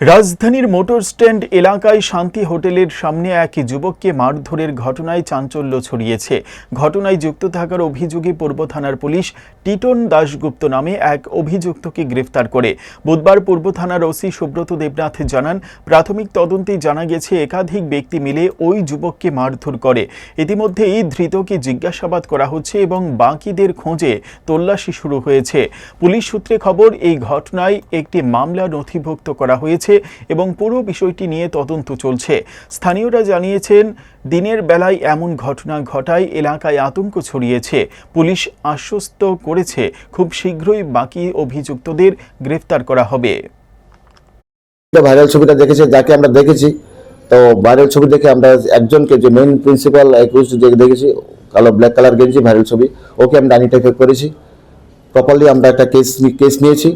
রাজধানীর motor stand এলাকায় শান্তি হোটেলের সামনে এক যুবককে মারধরের ঘটনায় চাঞ্চল্য ছড়িয়েছে। ঘটনায় যুক্ত থাকার অভিযোগে পূর্ব থানার পুলিশ টিটন দাশগুপ্ত নামে এক অভিযুক্তকে গ্রেফতার করে। বুধবার পূর্ব থানার ওসি সুব্রত দেবনাথ জানান, প্রাথমিক তদন্তে জানা গেছে, একাধিক ব্যক্তি মিলে ওই যুবককে মারধর করে। ইতিমধ্যেই ধৃতকে জিজ্ঞাসাবাদ করা হচ্ছে এবং বাকিদের খোঁজে তল্লাশি শুরু হয়েছে। পুলিশ সূত্রে খবর, এই ঘটনায় একটি মামলা নথিভুক্ত করা হয়েছে। এবং পুরো বিষয়টি নিয়ে তদন্ত চলছে। স্থানীয়রা জানিয়েছেন, দিনের বেলায় এমন ঘটনা ঘটায় এলাকায় আতঙ্ক ছড়িয়েছে। পুলিশ আশ্বস্ত করেছে, খুব শীঘ্রই বাকি অভিযুক্তদের গ্রেফতার করা হবে। ভাইরাল ছবিটা দেখেছে, যাকে আমরা দেখেছি, তো ভাইরাল ছবি দেখে আমরা একজনকে যে মেইন প্রিন্সিপাল একুশ দেখেছি, কালো ব্ল্যাক কালার গেঞ্জি, ভাইরাল ছবি, ওকে আমরা আইডেন্টিফাই করেছি। প্রপারলি আমরা একটা কেস কেস নিয়েছি।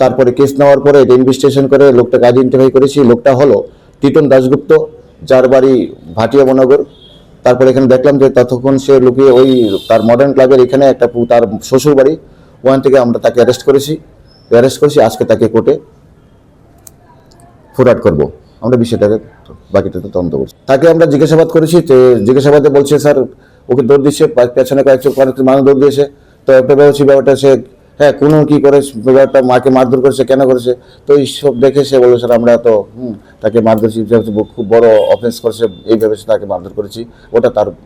তারপরে কেস নেওয়ার পরে এটা ইনভেস্টিগেশন করে লোকটাকে আইডেন্টিফাই করেছি। লোকটা হলো টিটন দাশগুপ্ত, যার বাড়ি ভাটিয়া মনগর তারপরে এখানে দেখলাম যে ততক্ষণ সে লুকিয়ে ওই তার মডার্ন ক্লাবের এখানে একটা তার শ্বশুর বাড়ি ওখান থেকে আমরা তাকে অ্যারেস্ট করেছি। অ্যারেস্ট করেছি, আজকে তাকে কোর্টে ফরওয়ার্ড করব। আমরা বিষয়টাকে বাকিটাতে তদন্ত করছি। তাকে আমরা জিজ্ঞাসাবাদ করেছি যে, জিজ্ঞাসাবাদে বলছে, স্যার, ওকে দৌড় দিচ্ছে পেছনে কয়েকজন কয়েকজন মানুষ দৌড় দিয়েছে। তো একটা ব্যাপার ব্যাপারটা সে হ্যাঁ কোনো কি করে একটা মাকে মারধর করেছে, কেন করেছে? তো এইসব দেখে সে বলল, স্যার, আমরা তো তাকে মারধর খুব বড় অফেন্স করেছে এইভাবে তাকে মারধর করেছি, ওটা তার